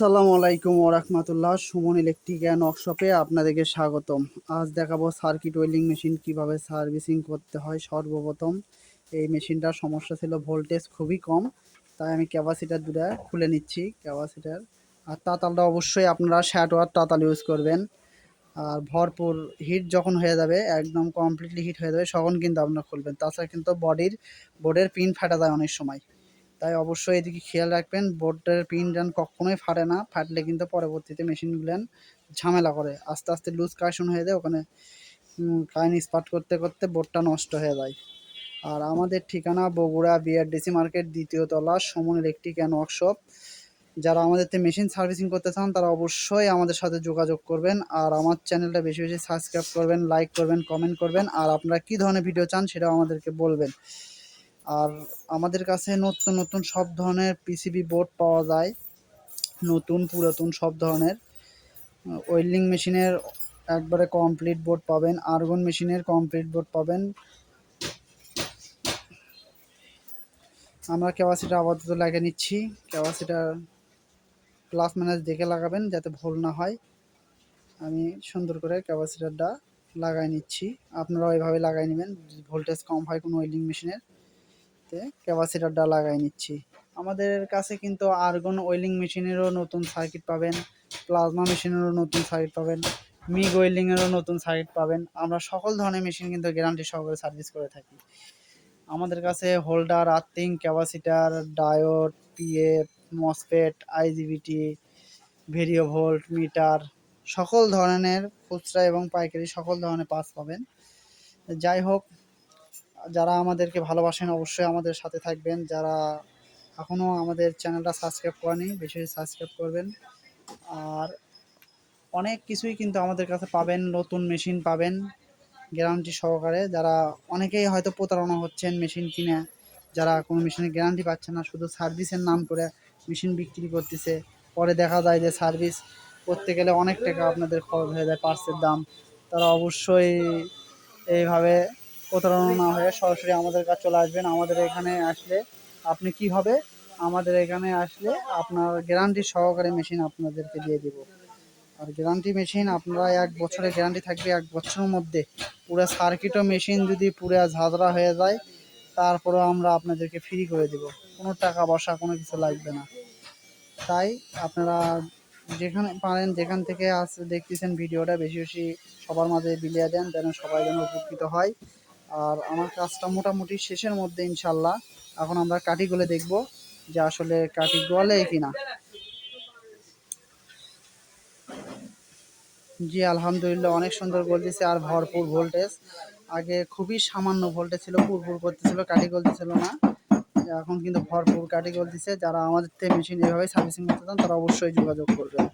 আসসালামু আলাইকুম ওরহমতুল্লাহ সুমন ইলেকট্রিক অ্যান্ড ওয়ার্কশপে আপনাদেরকে স্বাগতম। আজ দেখাবো সার্কিট ওয়েল্ডিং মেশিন কীভাবে সার্ভিসিং করতে হয় সর্বপ্রথম। এই মেশিনটার সমস্যা ছিল ভোল্টেজ খুবই কম, তাই আমি ক্যাপাসিটার দুটা খুলে নিচ্ছি ক্যাপাসিটার আর তাতালটা অবশ্যই আপনারা শ্যাট ওয়ার তাতাল ইউজ করবেন। আর ভরপুর হিট যখন হয়ে যাবে, একদম কমপ্লিটলি হিট হয়ে যাবে, তখন কিন্তু আপনারা খুলবেন। তাছাড়া কিন্তু বডির বোর্ডের পিন ফাটা যায় অনেক সময়। তাই অবশ্যই এদিকে খেয়াল রাখবেন, বোর্ডের পিন যেন কখনোই ফাটে না, ফাটলে কিন্তু পরবর্তীতে মেশিনগুলো ঝামেলা করে। আস্তে আস্তে লুজ কানেকশন হয়ে যায়, ওখানে কারেন্ট স্পার্ট করতে করতে বোর্ডটা নষ্ট হয়ে যায়। আর আমাদের ঠিকানা বগুড়া বিআরডিসি মার্কেট দ্বিতীয় তলা সমন ইলেকট্রিক অ্যান্ড ওয়ার্কশপ যারা আমাদের মেশিন সার্ভিসিং করতে চান, তারা অবশ্যই আমাদের সাথে যোগাযোগ করবেন। আর আমার চ্যানেলটা বেশি বেশি সাবস্ক্রাইব করবেন লাইক করবেন কমেন্ট করবেন। আর আপনারা কী ধরনের ভিডিও চান, সেটাও আমাদেরকে বলবেন। আর আমাদের কাছে নতুন নতুন সব ধরনের পিসিবি বোর্ড পাওয়া যায়। নতুন, পুরাতন সব ধরনের। ওয়েল্ডিং মেশিনের একবারে কমপ্লিট বোর্ড পাবেন। আর্গন মেশিনের কমপ্লিট বোর্ড পাবেন। আমরা ক্যাপাসিটার আপাতত লাগিয়ে নিচ্ছি। ক্যাপাসিটার প্লাস মাইনাস দেখে লাগাবেন যাতে ভুল না হয়। আমি সুন্দর করে ক্যাপাসিটারটা লাগাই নিচ্ছি। আপনারাও এভাবে লাগাই নেবেন। ভোল্টেজ কম হয় কোনো ওয়েল্ডিং মেশিনের তে ক্যাপাসিটারটা লাগাই নিচ্ছি। আমাদের কাছে কিন্তু আর্গন ওয়েলিং মেশিনেরও নতুন সার্কিট পাবেন, প্লাজমা মেশিনেরও নতুন সার্কিট পাবেন, মিগ ওয়েল্ডিংয়েরও নতুন সার্কিট পাবেন। আমরা সকল ধরনের মেশিন কিন্তু গ্যারান্টি সহকারে সার্ভিস করে থাকি। আমাদের কাছে holder, earthing, capacitor, diode, PF MOSFET IGBT, vario volt, meter, সকল ধরনের খুচরা এবং পাইকারি সকল ধরনের পাস পাবেন। যাই হোক যারা আমাদেরকে ভালোবাসেন অবশ্যই আমাদের সাথে থাকবেন। যারা এখনও আমাদের চ্যানেলটা সাবস্ক্রাইব করেনি, বেশি সাবস্ক্রাইব করবেন। আর অনেক কিছুই কিন্তু আমাদের কাছে পাবেন, নতুন মেশিন পাবেন গ্যারান্টি সহকারে। যারা অনেকেই হয়তো প্রতারণা হচ্ছেন মেশিন কিনে, যারা কোনো মেশিনের গ্যারান্টি পাচ্ছে না, শুধু সার্ভিসের নাম করে মেশিন বিক্রি করতেছে। পরে দেখা যায় যে সার্ভিস করতে গেলে অনেক টাকা আপনাদের খরচ হয়ে যায় পার্সের দাম। তারা অবশ্যই এইভাবে প্রতারণা না হয়ে সরাসরি আমাদের কাছে চলে আসবেন, আমাদের এখানে আসলে আপনি কি হবে? আমাদের এখানে আসলে আপনার গ্যারান্টি সহকারে মেশিন আপনাদেরকে দিয়ে দিব। আর গ্যারান্টি মেশিন আপনারা এক বছরের গ্যারান্টি থাকবে, এক বছরের মধ্যে পুরো সার্কিটও মেশিন যদি পুরো ঝাঁঝরা হয়ে যায়, তারপরেও আমরা আপনাদেরকে ফ্রি করে দেব। কোনো টাকা বসা কোনো কিছু লাগবে না। তাই আপনারা যেখানে পারেন, যেখান থেকে আস দেখতেছেন ভিডিওটা, বেশি বেশি সবার মাঝে বিলিয়ে দেন, যেন সবাই যেন উপকৃত হয়। আর আমার কাজটা মোটামুটি শেষের মধ্যে ইনশাল্লাহ। এখন আমরা কাঠিগুলো দেখব যে আসলে কাঠি গলে কিনা। জি, আলহামদুলিল্লাহ, অনেক সুন্দর গোল দিছে আর ভরপুর ভোল্টেজ আগে খুবই সামান্য ভোল্টেজ ছিল, পুরপুর করতেছিল কাঠি গলতেছিল না। এখন কিন্তু ভরপুর কাঠি গল দিছে। যারা আমাদের মেশিন এভাবে সার্ভিসিং করতে চান, তারা অবশ্যই যোগাযোগ করবেন।